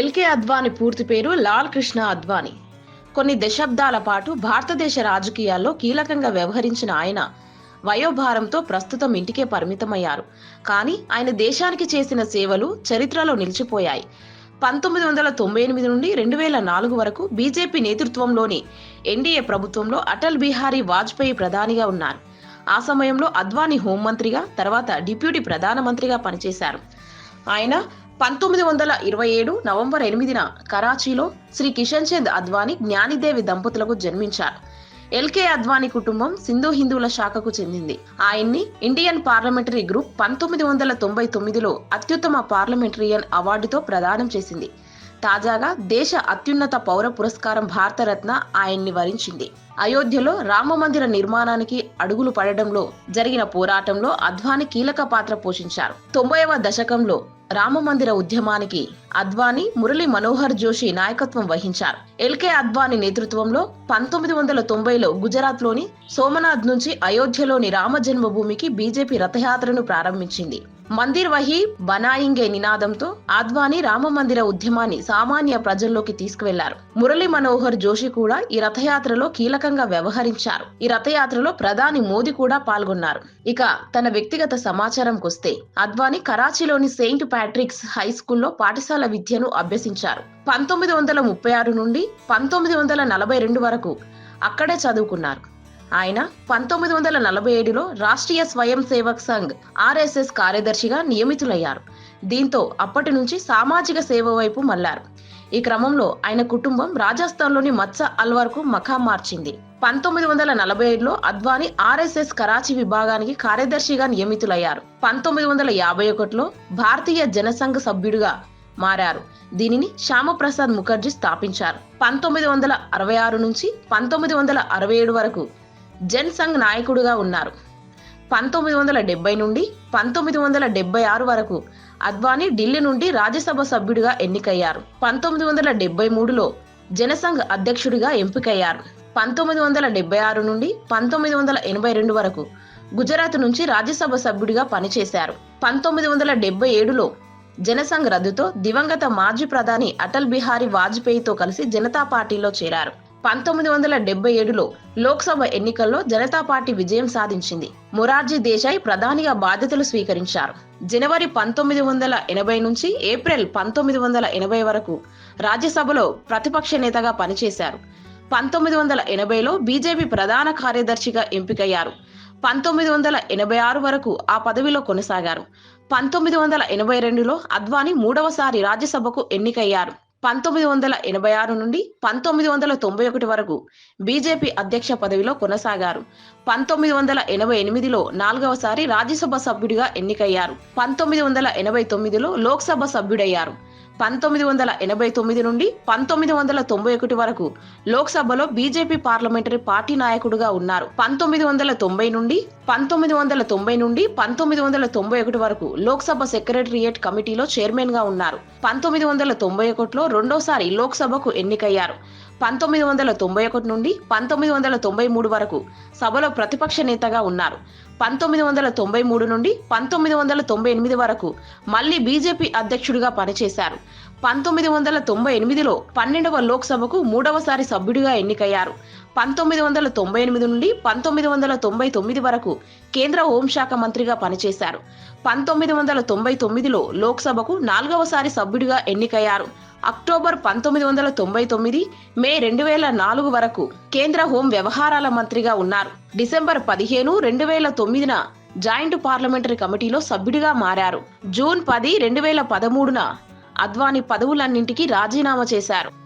LK Advani పూర్తి పేరు లాల్ కృష్ణ అద్వాని. కొన్ని దశాబ్దాల పాటు భారతదేశ రాజకీయాల్లో కీలకంగా వ్యవహరించిన ఆయన వయోభారంతో ప్రస్తుతం ఇంటికే పరిమితమయ్యారు. కానీ ఆయన దేశానికి చేసిన సేవలు చరిత్రలో నిలిచిపోయాయి. పంతొమ్మిది వందల తొంభై ఎనిమిది నుండి రెండు వేల నాలుగు వరకు బీజేపీ నేతృత్వంలోని ఎన్డీఏ ప్రభుత్వంలో అటల్ బిహారీ వాజ్పేయి ప్రధానిగా ఉన్నారు. ఆ సమయంలో అద్వానీ హోంమంత్రిగా తర్వాత డిప్యూటీ ప్రధానమంత్రిగా పనిచేశారు. ఆయన పంతొమ్మిది వందల ఇరవై ఏడు నవంబర్ ఎనిమిదిన కరాచీలో శ్రీ కిషన్ చంద్ అద్వానీ జ్ఞానిదేవి దంపతులకు జన్మించారు. ఎల్కే అద్వానీ కుటుంబం సింధు హిందువుల శాఖకు చెందింది. ఆయన్ని ఇండియన్ పార్లమెంటరీ గ్రూప్ పంతొమ్మిది వందల తొంభై తొమ్మిదిలో అత్యుత్తమ పార్లమెంటరియన్ అవార్డుతో ప్రదానం చేసింది. తాజాగా దేశ అత్యున్నత పౌర పురస్కారం భారతరత్న ఆయన్ని వరించింది. అయోధ్యలో రామ మందిర నిర్మాణానికి అడుగులు పడడంలో జరిగిన పోరాటంలో అద్వాని కీలక పాత్ర పోషించారు. తొంభైవ దశకంలో రామ మందిర ఉద్యమానికి అద్వాని మురళి మనోహర్ జోషి నాయకత్వం వహించారు. ఎల్కే అద్వానీ నేతృత్వంలో పంతొమ్మిది వందల తొంభైలో గుజరాత్లోని సోమనాథ్ నుంచి అయోధ్యలోని రామ జన్మభూమికి బీజేపీ రథయాత్రను ప్రారంభించింది. మందిర్ వహి బనాయింగే నినాదంతో ఆద్వాని రామ మందిర ఉద్యమాన్ని సామాన్య ప్రజల్లోకి తీసుకువెళ్ళారు. మురళీ మనోహర్ జోషి కూడా ఈ రథయాత్రలో కీలకంగా వ్యవహరించారు. ఈ రథయాత్రలో ప్రధాని మోదీ కూడా పాల్గొన్నారు. ఇక తన వ్యక్తిగత సమాచారంకొస్తే అద్వాని కరాచీలోని సెయింట్ ప్యాట్రిక్స్ హై స్కూల్లో పాఠశాల విద్యను అభ్యసించారు. పంతొమ్మిది వందల ముప్పై ఆరు నుండి పంతొమ్మిది వందల నలభై రెండు వరకు అక్కడే చదువుకున్నారు. ఆయన పంతొమ్మిది వందల నలభై ఏడులో రాష్ట్రీయ స్వయం సేవక్ సంఘ్ ఆర్ఎస్ఎస్ కార్యదర్శిగా నియమితులయ్యారు. దీంతో అప్పటి నుంచి సామాజిక సేవ వైపు మళ్ళారు. ఈ క్రమంలో ఆయన కుటుంబం రాజస్థాన్లోని మత్స అల్వర్కు మఖా మార్చింది. పంతొమ్మిది వందల నలభై ఏడులో అద్వానీ ఆర్ఎస్ఎస్ కరాచీ విభాగానికి కార్యదర్శిగా నియమితులయ్యారు. పంతొమ్మిది వందల యాభై ఒకటిలో భారతీయ జనసంఘ సభ్యుడిగా మారారు. దీనిని శ్యామప్రసాద్ ముఖర్జీ స్థాపించారు. పంతొమ్మిది వందల అరవై ఆరు నుంచి పంతొమ్మిది వందల అరవై ఏడు వరకు జన్సంఘ్ నాయకుడుగా ఉన్నారు. పంతొమ్మిది వందల డెబ్బై నుండి పంతొమ్మిది వందల డెబ్బై ఆరు వరకు అద్వానీ ఢిల్లీ నుండి రాజ్యసభ సభ్యుడిగా ఎన్నికయ్యారు. పంతొమ్మిది వందల డెబ్బై మూడులో జనసంఘ్ అధ్యక్షుడిగా ఎంపికయ్యారు. పంతొమ్మిది వందల డెబ్బై ఆరు నుండి పంతొమ్మిది వందల ఎనభై రెండు వరకు గుజరాత్ నుంచి రాజ్యసభ సభ్యుడిగా పనిచేశారు. పంతొమ్మిది వందల డెబ్బై ఏడులో జనసంఘ్ రద్దుతో దివంగత మాజీ ప్రధాని అటల్ బిహారీ వాజ్పేయితో కలిసి జనతా పార్టీలో చేరారు. పంతొమ్మిది వందల డెబ్బై ఏడులో లోక్సభ ఎన్నికల్లో జనతా పార్టీ విజయం సాధించింది. మొరార్జీ దేశాయ్ ప్రధానిగా బాధ్యతలు స్వీకరించారు. జనవరి పంతొమ్మిది వందల ఎనభై నుంచి ఏప్రిల్ పంతొమ్మిది వందల ఎనభై వరకు రాజ్యసభలో ప్రతిపక్ష నేతగా పనిచేశారు. పంతొమ్మిది వందల ఎనభైలో బీజేపీ ప్రధాన కార్యదర్శిగా ఎంపికయ్యారు. పంతొమ్మిది వందల ఎనభై ఆరు వరకు ఆ పదవిలో కొనసాగారు. పంతొమ్మిది వందల ఎనభై రెండులో అద్వానీ మూడవసారి రాజ్యసభకు ఎన్నికయ్యారు. పంతొమ్మిది వందల ఎనభై ఆరు నుండి పంతొమ్మిది వందల తొంభై ఒకటి వరకు బీజేపీ అధ్యక్ష పదవిలో కొనసాగారు. పంతొమ్మిది వందల ఎనభై ఎనిమిదిలో నాలుగవసారి రాజ్యసభ సభ్యుడిగా ఎన్నికయ్యారు. పంతొమ్మిది వందల ఎనభై తొమ్మిదిలో లోక్సభ సభ్యుడయ్యారు. పంతొమ్మిది వందల ఎనభై తొమ్మిది నుండి పంతొమ్మిది వందల తొంభై ఒకటి వరకు లోక్సభలో బీజేపీ పార్లమెంటరీ పార్టీ నాయకుడుగా ఉన్నారు. పంతొమ్మిది వందల తొంభై నుండి పంతొమ్మిది వందల తొంభై నుండి పంతొమ్మిది వందల తొంభై ఒకటి వరకు లోక్సభ సెక్రటరియేట్ కమిటీలో చైర్మన్గా ఉన్నారు. పంతొమ్మిది వందల తొంభై ఒకటిలో రెండోసారి లోక్సభకు ఎన్నికయ్యారు. పంతొమ్మిది వందల తొంభై ఒకటి నుండి పంతొమ్మిది వందల తొంభై మూడు వరకు సభలో ప్రతిపక్ష నేతగా ఉన్నారు. పంతొమ్మిది వందల తొంభై మూడు నుండి పంతొమ్మిది వందల తొంభై ఎనిమిది వరకు మళ్ళీ బీజేపీ అధ్యక్షుడిగా పనిచేశారు. పంతొమ్మిది వందల తొంభై ఎనిమిదిలో పన్నెండవ లోక్సభకు మూడవసారి సభ్యుడిగా ఎన్నికయ్యారు. పంతొమ్మిది వందల తొంభై ఎనిమిది నుండి పంతొమ్మిది వందల తొంభై తొమ్మిది వరకు కేంద్ర హోంశాఖ మంత్రిగా పనిచేశారు. పంతొమ్మిది వందల తొంభై తొమ్మిదిలో లోక్సభకు నాలుగవసారి సభ్యుడిగా ఎన్నికయ్యారు. అక్టోబర్ పంతొమ్మిది వందల తొంభై తొమ్మిది మే రెండు వేల నాలుగు వరకు కేంద్ర హోం వ్యవహారాల మంత్రిగా ఉన్నారు. డిసెంబర్ పదిహేను రెండు వేల తొమ్మిదిన జాయింట్ పార్లమెంటరీ కమిటీలో సభ్యుడిగా మారారు. జూన్ పది రెండు వేల పదమూడున అద్వానీ పదవులన్నింటికీ రాజీనామా చేశారు.